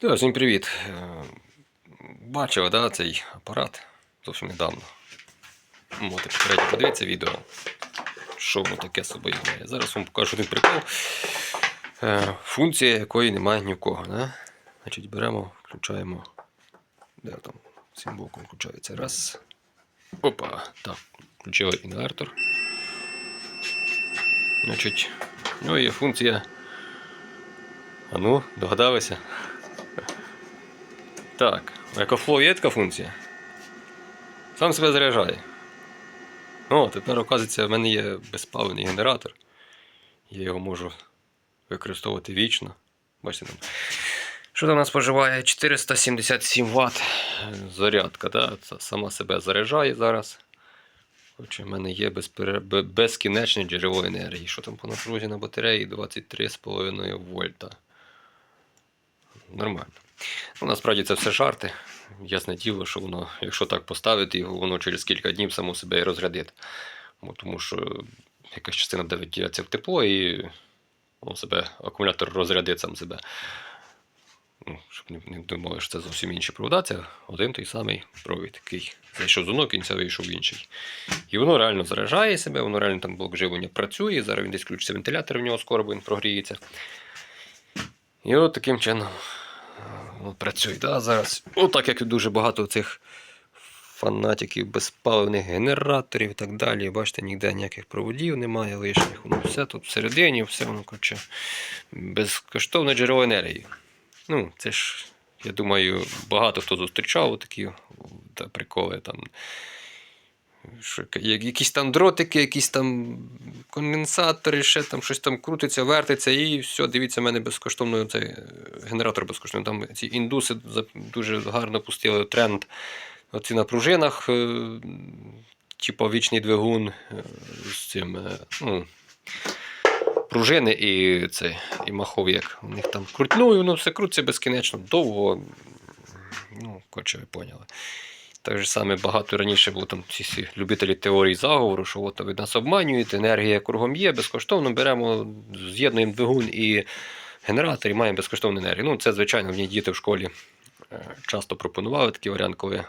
Так, всім привіт. Е, Бачив, да, цей апарат зовсім недавно. Можете попередньо подивитися відео, що воно таке собою має. Зараз вам покажу один прикол, е, функція якої немає ні в кого. Да? Значить, беремо, включаємо. Де там цим боком включається. Раз. Опа. Так, включили інвертор. Значить, нього є функція. А ну, догадалися? Так, у EcoFlow є така функція. Сам себе заряджає. О, тепер, оказується, в мене є безпаливний генератор. Я його можу використовувати вічно. Бачите там. Що там у нас споживає? 477 Вт зарядка. Да? Це сама себе заряджає зараз. Отже, в мене є безпере... безкінечне джерело енергії. Що там по напрузі на батареї? 23,5 вольта. Нормально. Ну, насправді це все жарти. Ясне діло, що воно, якщо так поставити, його, воно через кілька днів само себе і розрядить. Тому що якась частина буде виділяться в тепло і воно себе, акумулятор розрядить сам себе. Ну, щоб не, думали, що це зовсім інші провода, це один той самий провід, який зайшов з одного кінця, вийшов в інший. І воно реально заряджає себе, воно реально там блок живлення працює. Зараз він десь включиться вентилятор в нього скоро, він прогріється. І от таким чином От працює. Да, зараз. Отак як і дуже багато цих фанатиків безпаливних генераторів і так далі. Бачите, ніде ніяких проводів немає лишніх. Воно все тут всередині, все воно коротше, безкоштовне джерело енергії. Ну, це ж, я думаю, багато хто зустрічав такі та приколи там. Що, якісь там дротики, якісь там конденсатори, ще там щось там крутиться, вертиться, і все, дивіться, в мене безкоштовно цей е, генератор безкоштовний. Там ці індуси дуже гарно пустили тренд. Оці на пружинах, е, типу вічний двигун е, з цим. е, Ну, пружини і це, і маховик. У них там круть, ну, і воно все крутиться безкінечно, довго. Ну, коротше, ви поняли. Так же саме багато раніше було там ці любителі теорії заговору, що от ви нас обманюєте, енергія кругом є, безкоштовно беремо, з'єднуємо двигун і генератор і маємо безкоштовну енергію. Ну, це, звичайно, мені діти в школі е, часто пропонували такий варіант, коли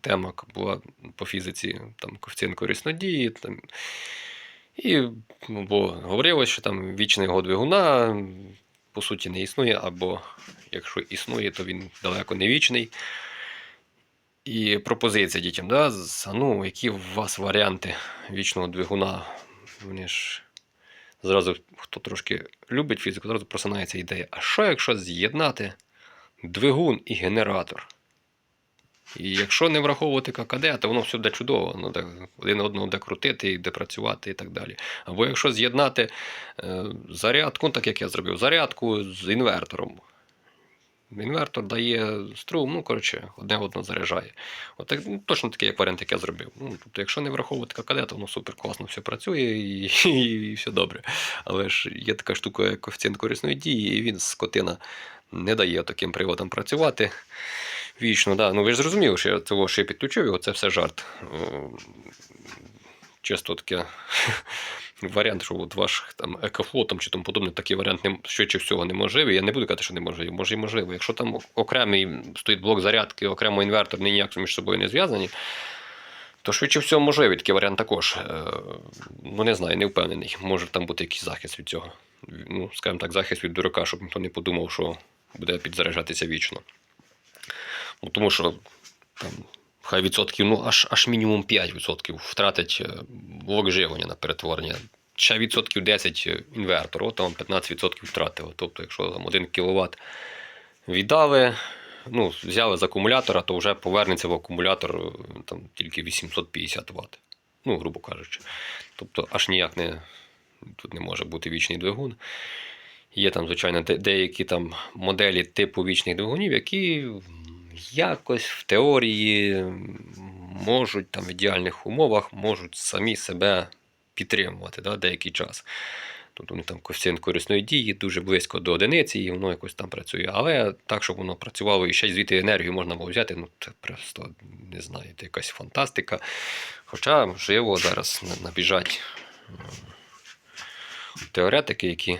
тема була по фізиці, там коефіцієнт кориснодії. Там, і ну, бо говорилось, що там вічного двигуна по суті не існує, або якщо існує, то він далеко не вічний. І пропозиція дітям, да, ну, які у вас варіанти вічного двигуна? Вони ж зразу, хто трошки любить фізику, зразу просинається ідея. А що якщо з'єднати двигун і генератор? І якщо не враховувати ККД, то воно все буде чудово. Ну, так, один одного буде крутити, і де працювати і так далі. Або якщо з'єднати е, зарядку, так як я зробив, зарядку з інвертором. Інвертор дає струм, ну, коротше, одне одно заряджає. От, так, ну, точно такий як варіант, як я зробив. Ну, тобто, якщо не враховувати ККД, то воно супер класно все працює і, і, і все добре. Але ж є така штука, як коефіцієнт корисної дії, і він скотина не дає таким приводам працювати вічно. Да. Ну ви ж зрозуміли, що я цього ще підключив його, це все жарт. О, Чисто таке варіант, що от ваш там екофлот там, чи тому подобне, такий варіант не, швидше всього неможливий. Я не буду казати, що неможливий, може і можливо. Якщо там окремий стоїть блок зарядки, окремо інвертор, не ніяк між собою не зв'язані, то швидше всього можливий такий варіант також. Е, Ну, не знаю, не впевнений. Може там бути якийсь захист від цього. Ну, скажімо так, захист від дурака, щоб ніхто не подумав, що буде підзаряджатися вічно. Ну, тому що там, хай відсотків, ну аж, аж мінімум 5% втратить е, блок живлення на перетворення. Ще відсотків 10 інвертор, от там 15% втратило. Тобто, якщо там 1 кВт віддали, ну, взяли з акумулятора, то вже повернеться в акумулятор е, там, тільки 850 Вт. Ну, грубо кажучи. Тобто аж ніяк не, тут не може бути вічний двигун. Є там, звичайно, деякі там моделі типу вічних двигунів, які якось в теорії можуть там в ідеальних умовах можуть самі себе підтримувати да, деякий час. Тобто вони там коефіцієнт корисної дії дуже близько до одиниці, і воно якось там працює. Але так, щоб воно працювало і ще й звідти енергію можна було взяти, ну це просто не знаю, це якась фантастика. Хоча, можливо, зараз набіжать теоретики, які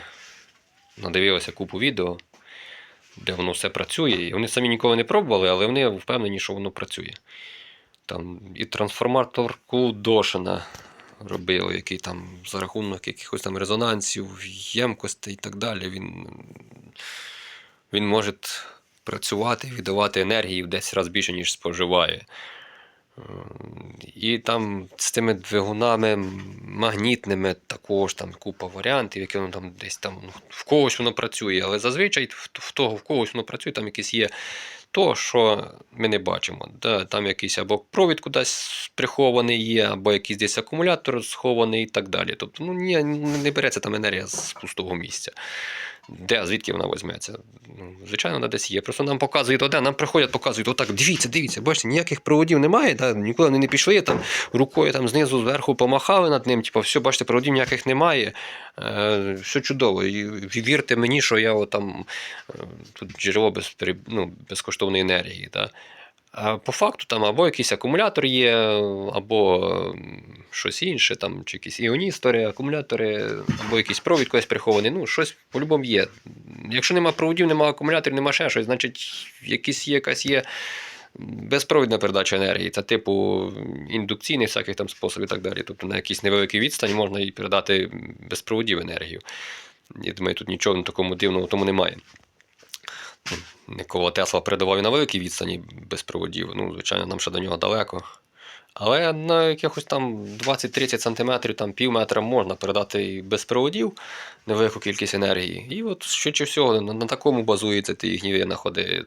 надивилися купу відео де воно все працює. І вони самі ніколи не пробували, але вони впевнені, що воно працює. Там і трансформаторку Дошина робили, який там за рахунок якихось там резонансів, ємкостей і так далі. Він, він може працювати, віддавати енергії в 10 разів більше, ніж споживає. І там з тими двигунами магнітними також там купа варіантів, які воно там десь там ну, в когось воно працює, але зазвичай в того в когось воно працює, там якісь є то, що ми не бачимо. Да? Там якийсь або провід кудись прихований є, або якийсь десь акумулятор схований і так далі. Тобто ну, ні, не береться там енергія з пустого місця. Де, звідки вона візьметься? Ну, звичайно, вона десь є. Просто нам показують одне, нам приходять, показують, отак, дивіться, дивіться, бачите, ніяких проводів немає, да? нікуди вони не пішли, там рукою там знизу, зверху помахали над ним, типу, все, бачите, проводів ніяких немає. Е, все чудово. І вірте мені, що я отам, е, тут джерело без, ну, безкоштовної енергії. Да? По факту там або якийсь акумулятор є, або щось інше, там, чи якісь іоністори, акумулятори, або якийсь провід кудись прихований. Ну, щось по-любому є. Якщо нема проводів, нема акумуляторів, нема ще щось, значить, якісь є, якась є безпровідна передача енергії. Це типу індукційних всяких там способів і так далі. Тобто на якійсь невеликій відстані можна і передати без проводів енергію. Я думаю, тут нічого такому дивного тому немає. Нікола Тесла передавав і на великій відстані без проводів. Ну, звичайно, нам ще до нього далеко. Але на якихось там 20-30 см, там пів метра можна передати і без проводів невелику кількість енергії. І от швидше всього на, на такому базується ті їхні винаходи.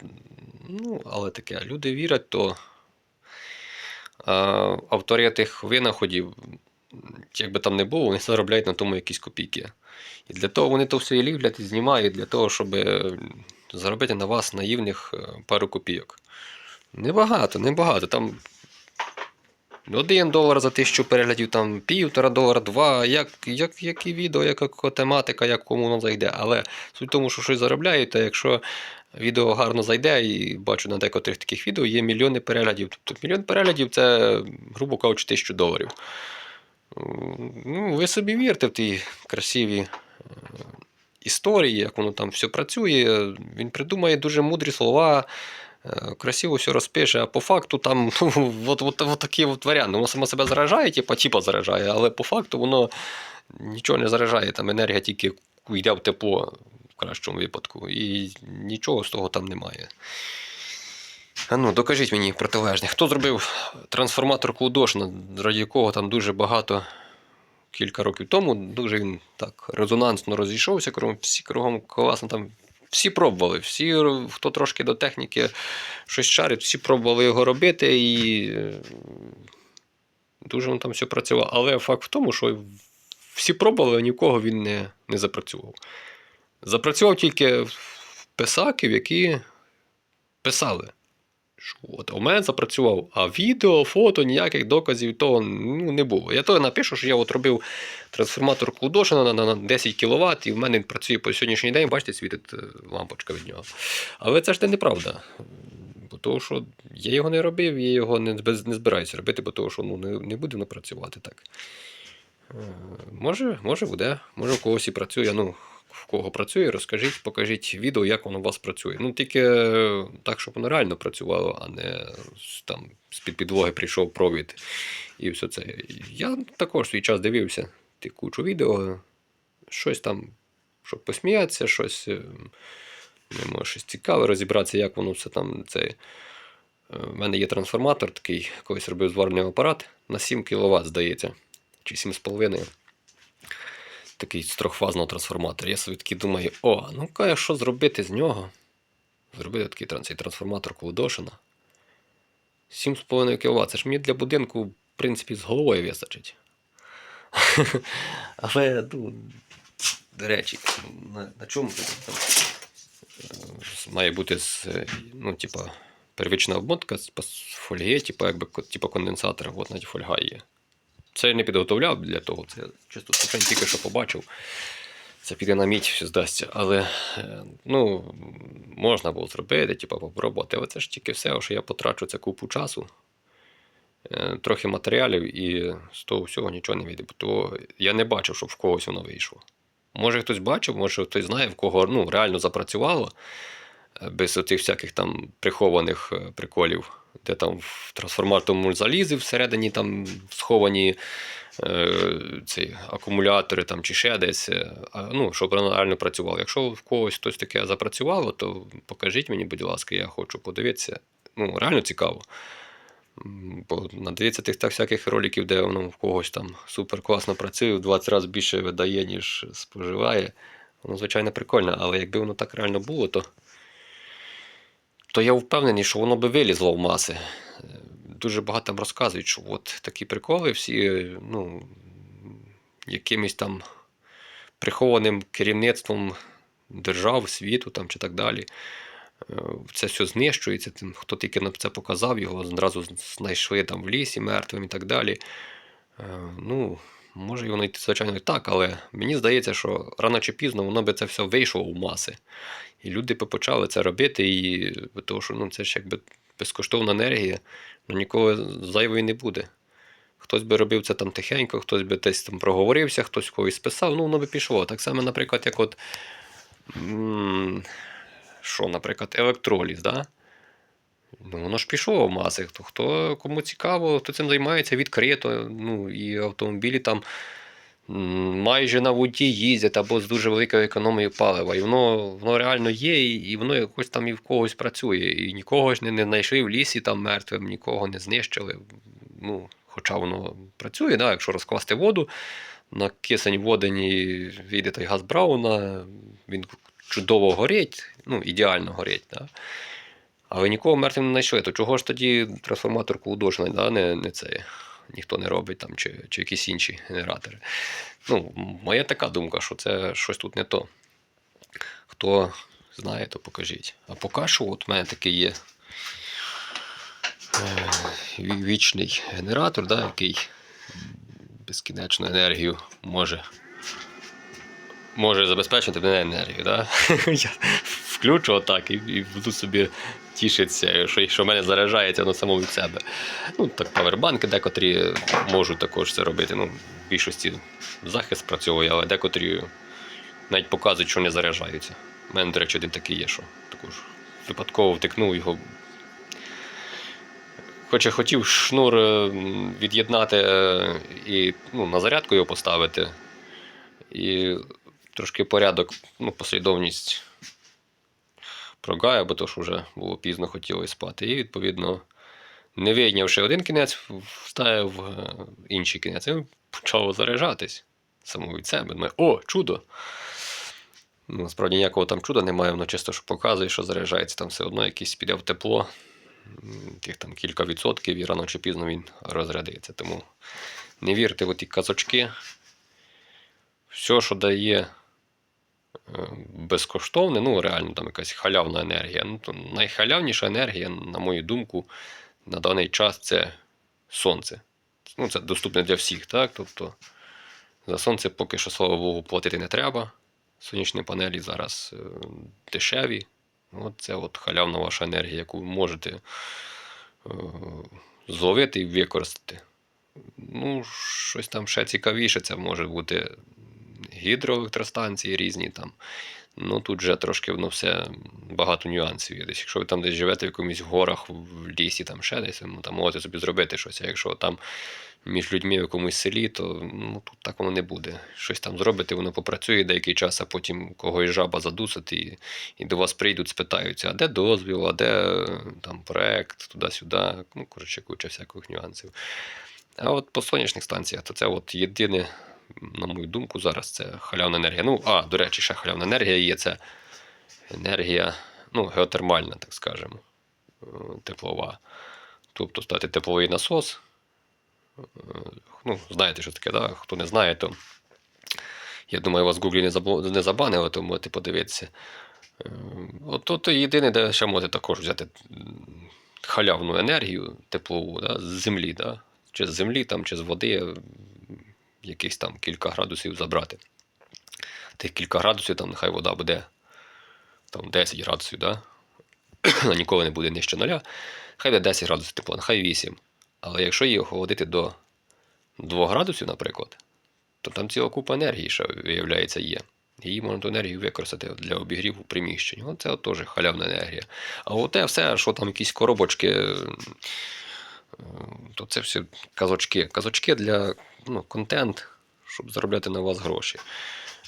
Ну, але таке, люди вірять, то а, автори тих винаходів, як би там не було, вони заробляють на тому якісь копійки. І для того вони то все і ліплять і знімають, для того, щоб заробити на вас наївних е, пару копійок. Небагато, небагато. Там один долар за тисячу переглядів, там півтора долара, два, як, як, які відео, яка тематика, як кому воно зайде. Але суть в тому, що щось заробляють, а якщо відео гарно зайде, і бачу на декотрих таких відео, є мільйони переглядів. Тобто мільйон переглядів це, грубо кажучи, тисячу доларів. Ну, ви собі вірте в ті красиві е, історії, як воно там все працює. Він придумає дуже мудрі слова, е, красиво все розпише, а по факту там ну, от, от, от такий от варіант. Воно само себе заражає, типа, типа заражає, але по факту воно нічого не заражає. Там енергія тільки йде в тепло в кращому випадку. І нічого з того там немає. Ну, докажіть мені протилежне. Хто зробив трансформатор Клудошина, раді якого там дуже багато кілька років тому, дуже він так резонансно розійшовся, кругом, всі кругом класно там. Всі пробували, всі, хто трошки до техніки щось шарить, всі пробували його робити і е, дуже він там все працював. Але факт в тому, що всі пробували, а нікого він не, не запрацював. Запрацював тільки писаків, які писали. От у мене запрацював, а відео, фото, ніяких доказів того ну, не було. Я то напишу, що я от робив трансформатор Клудошина на, на, на 10 кВт, і в мене працює по сьогоднішній день, бачите, світить е, лампочка від нього. Але це ж не неправда. Бо того, що я його не робив, я його не, не збираюся робити, бо того, що ну, не, не буде працювати так. Е, Може, може буде, може у когось і працює. Ну, в кого працює, розкажіть, покажіть відео, як воно у вас працює. Ну, тільки е, так, щоб воно реально працювало, а не там з-під підлоги прийшов провід і все це. Я також свій час дивився ти кучу відео, щось там, щоб посміятися, щось. е, Не може щось цікаве розібратися, як воно все там. Це... У мене є трансформатор такий, колись робив зварний апарат на 7 кВт, здається, чи 7,5 такий з трьохфазного трансформатора. Я собі такий думаю, о, ну ка що зробити з нього? Зробити такий цей трансформатор Колодошина. 7,5 кВт. Це ж мені для будинку, в принципі, з головою вистачить. Але, ну, до речі, на, на чому там? Е, Має бути з, ну, типа, первична обмотка з фольги, типа, якби, типа конденсатора, от навіть фольга є. Це я не підготовляв для того, це чисто случайно тільки що побачив. Це піде на мідь, здасться. Але е, ну, можна було зробити, типу, попробувати. Але це ж тільки все, що я потрачу це купу часу, е, трохи матеріалів, і з того всього нічого не вийде. То я не бачив, щоб в когось воно вийшло. Може хтось бачив, може хтось знає, в кого ну, реально запрацювало. е, без оцих всяких там прихованих приколів, де там в трансформаторному залізі всередині там сховані е, ці акумулятори там, чи ще десь, е, ну, щоб воно реально працювало. Якщо в когось хтось таке запрацювало, то покажіть мені, будь ласка, я хочу подивитися. Ну, реально цікаво. Бо надивитися тих так всяких роликів, де воно в когось там супер класно працює, в 20 разів більше видає, ніж споживає. Воно, звичайно, прикольно, але якби воно так реально було, то, то я впевнений, що воно би вилізло в маси. Е, Дуже багато там розказують, що от такі приколи всі, ну, якимось там прихованим керівництвом держав, світу там, чи так далі. Е, Це все знищується. Тим, хто тільки на це показав, його зразу знайшли там в лісі мертвим і так далі. Е, Ну, може і воно й звичайно і так, але мені здається, що рано чи пізно воно би це все вийшло в маси. І люди почали це робити, і тому що ну, це ж якби безкоштовна енергія, ну ніколи зайвої не буде. Хтось би робив це там тихенько, хтось би десь там проговорився, хтось когось списав, ну воно би пішло. Так само, наприклад, як от. Що, наприклад, електроліз, да? Ну, воно ж пішло в маси. Хто, хто кому цікаво, хто цим займається відкрито. Ну, і автомобілі там майже на воді їздять або з дуже великою економією палива. І воно, воно реально є, і, і воно якось там і в когось працює. І нікого ж не, не знайшли в лісі там мертвим, нікого не знищили. Ну, хоча воно працює, да, якщо розкласти воду, на кисень водені вийде той газ Брауна, він чудово горить, ну, ідеально горить. Да? Але нікого мертвим не знайшли. То чого ж тоді трансформаторку удошна, да? не, не це, ніхто не робить там, чи, чи якісь інші генератори. Ну, моя така думка, що це щось тут не то. Хто знає, то покажіть. А поки що, от в мене такий є е, вічний генератор, да, який безкінечну енергію може. Може забезпечити мене енергію. Да? Включу отак і, і буду собі тішитися, що, що в мене заряджається воно само від себе. Ну, так павербанки декотрі можуть також це робити. Ну, в більшості захист працює, але декотрі навіть показують, що не заряджаються. У мене, до речі, один такий є, що також випадково втикнув його. Хоч я хотів шнур е, від'єднати е, і ну, на зарядку його поставити. І трошки порядок, ну, послідовність прогаю, бо то, що вже було пізно хотілося спати. І, відповідно, не вийнявши один кінець, вставив е, інший кінець. І почав заряджатись само від себе. Думаю, О, чудо! Ну, Насправді ніякого там чуда немає, воно чисто що показує, що заряджається там все одно якийсь піде в тепло. Тих там кілька відсотків, і рано чи пізно він розрядиться. Тому не вірте в ті казочки. Все, що дає безкоштовне, ну реально там якась халявна енергія. Ну, то найхалявніша енергія, на мою думку, на даний час це сонце. Ну, це доступне для всіх, так? Тобто за сонце поки що, слава Богу, платити не треба. Сонячні панелі зараз е, дешеві. От це от халявна ваша енергія, яку ви можете е, зловити і використати. Ну, щось там ще цікавіше, це може бути гідроелектростанції різні там. Ну тут вже трошки воно все багато нюансів є. Десь, якщо ви там десь живете в якомусь горах, в лісі, там ще десь, ну, там можете собі зробити щось. А якщо там між людьми в якомусь селі, то ну, тут так воно не буде. Щось там зробите, воно попрацює деякий час, а потім когось жаба задусить, і, і до вас прийдуть, спитаються, а де дозвіл, а де там проект, туди-сюди. Ну, коротше, куча всяких нюансів. А от по сонячних станціях, то це от єдине, на мою думку, зараз це халявна енергія. Ну, а, до речі, ще халявна енергія є це енергія, ну, геотермальна, так скажемо, е, теплова. Тобто стати тепловий насос. Е, Ну, знаєте, що таке, да? хто не знає, то я думаю, вас Гуглі не, забо- не забанили, то можете подивитися. Е, От то єдине, де ще можете також взяти халявну енергію теплову да, з землі, да? чи з землі, там, чи з води, якихось там кілька градусів забрати. Тих кілька градусів, там нехай вода буде там 10 градусів, да? ніколи не буде нижче нуля. Хай буде 10 градусів тепла, нехай 8. Але якщо її охолодити до 2 градусів, наприклад, то там ціла купа енергії, що виявляється, є. Її можна ту енергію використати для обігріву приміщень. Оце теж халявна енергія. А оте все, що там якісь коробочки, то це все казочки. Казочки для ну, контент, щоб заробляти на вас гроші.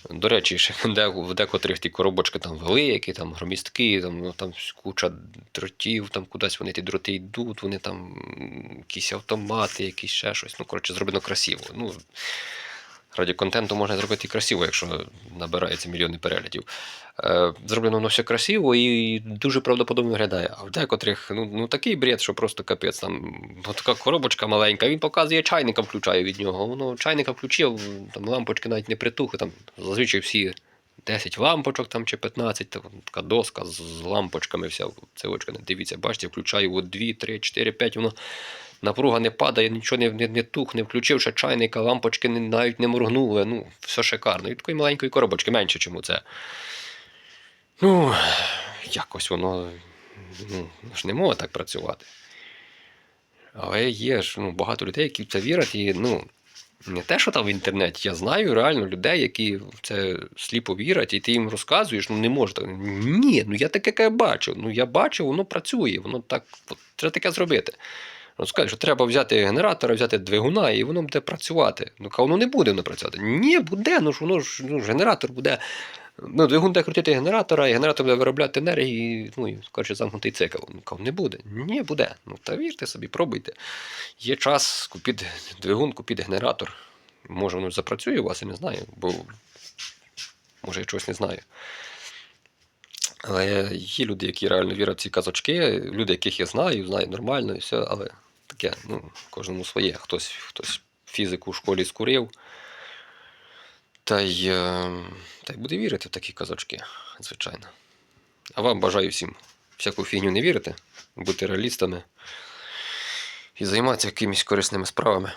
До речі, ще в декотрих ті коробочки там великі, там громістки, там, ну, там куча дротів, там кудись вони ті дроти йдуть, вони там якісь автомати, якісь ще щось. Ну, коротше, зроблено красиво. Ну, раді контенту можна зробити красиво, якщо набирається мільйони переглядів. Е, зроблено воно все красиво і дуже правдоподобно виглядає. А в декотрих ну, ну такий бред, що просто капець. Там така коробочка маленька, він показує чайника, включає від нього. Воно чайника включив, там лампочки навіть не притухли. Там зазвичай всі 10 лампочок там, чи 15, там, така доска з, лампочками, вся цивочка. Дивіться, бачите, включаю от 2, 3, 4, 5, воно напруга не падає, нічого не, не, не включив ще чайника, лампочки не, навіть не моргнули. Ну, все шикарно. І такої маленької коробочки менше, ніж це. Ну, якось воно ну, ж не може так працювати. Але є ж ну, багато людей, які в це вірять, і ну, не те, що там в інтернеті. Я знаю реально людей, які в це сліпо вірять, і ти їм розказуєш, ну не може. Ні, ну я таке бачу. Ну я бачу, воно працює, воно так треба таке зробити. Розкажуть, що треба взяти генератора, взяти двигуна, і воно буде працювати. Ну, воно не буде воно працювати. Ні, буде, ну ж воно ж ну, ж генератор буде. Ну, двигун буде крутити генератора, і генератор буде виробляти енергію, ну, і коротше, замкнутий цикл. Ну, кажу, не буде. Ні, буде. Ну, та вірте собі, пробуйте. Є час, купіть двигун, купіть генератор. Може, воно запрацює у вас, я не знаю, бо може я чогось не знаю. Але є люди, які реально вірять в ці казочки, люди, яких я знаю, знаю нормально і все, але таке, ну, кожному своє. Хтось, хтось фізику в школі скурив. Та й, е, та й буде вірити в такі казочки, звичайно. А вам бажаю всім всяку фігню не вірити, бути реалістами і займатися якимись корисними справами.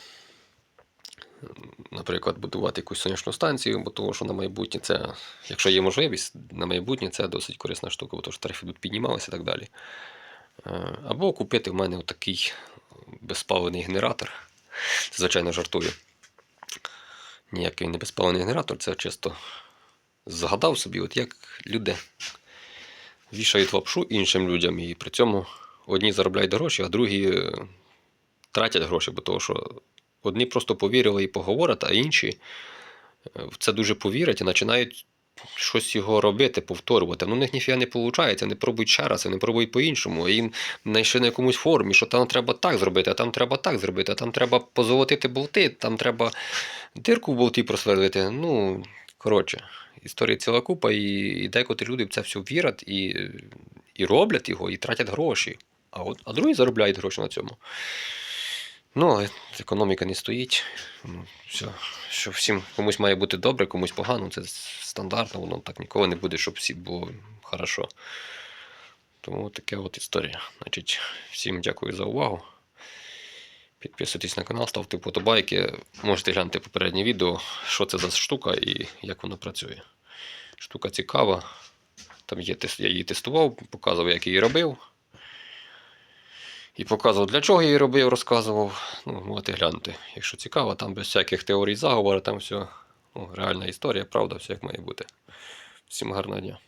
Наприклад, будувати якусь сонячну станцію, бо того, що на майбутнє це, якщо є можливість, на майбутнє це досить корисна штука, бо то, що тарифи будуть піднімалися і так далі. Е, Або купити в мене отакий безпалений генератор. Звичайно, жартую. Ніякий не безпалений генератор, це чисто згадав собі, от як люди вішають лапшу іншим людям, і при цьому одні заробляють гроші, а другі е, тратять гроші, бо того, що одні просто повірили і поговорять, а інші е, в це дуже повірять і починають щось його робити, повторювати. Ну, у них ніфіга не виходить, вони пробують ще раз, вони пробують по-іншому. І знайшли на якомусь формі, що там треба так зробити, а там треба так зробити, а там треба позолотити болти, там треба дирку в болті просверлити. Ну, коротше, історія ціла купа, і, і декотрі люди в це все вірять і, і роблять його, і тратять гроші. А, от, а другі заробляють гроші на цьому. Ну, але економіка не стоїть. Ну, все. Що всім комусь має бути добре, комусь погано, це стандартно, воно так ніколи не буде, щоб всі було хорошо. Тому така от історія. Значить, всім дякую за увагу. Підписуйтесь на канал, ставте вподобайки. Можете глянути попереднє відео, що це за штука і як воно працює. Штука цікава. Там є, я її тестував, показував, як її робив. І показував, для чого я її робив, розказував. Ну, можете глянути. Якщо цікаво, там без всяких теорій заговору, там все ну, реальна історія, правда, все як має бути. Всім гарного дня.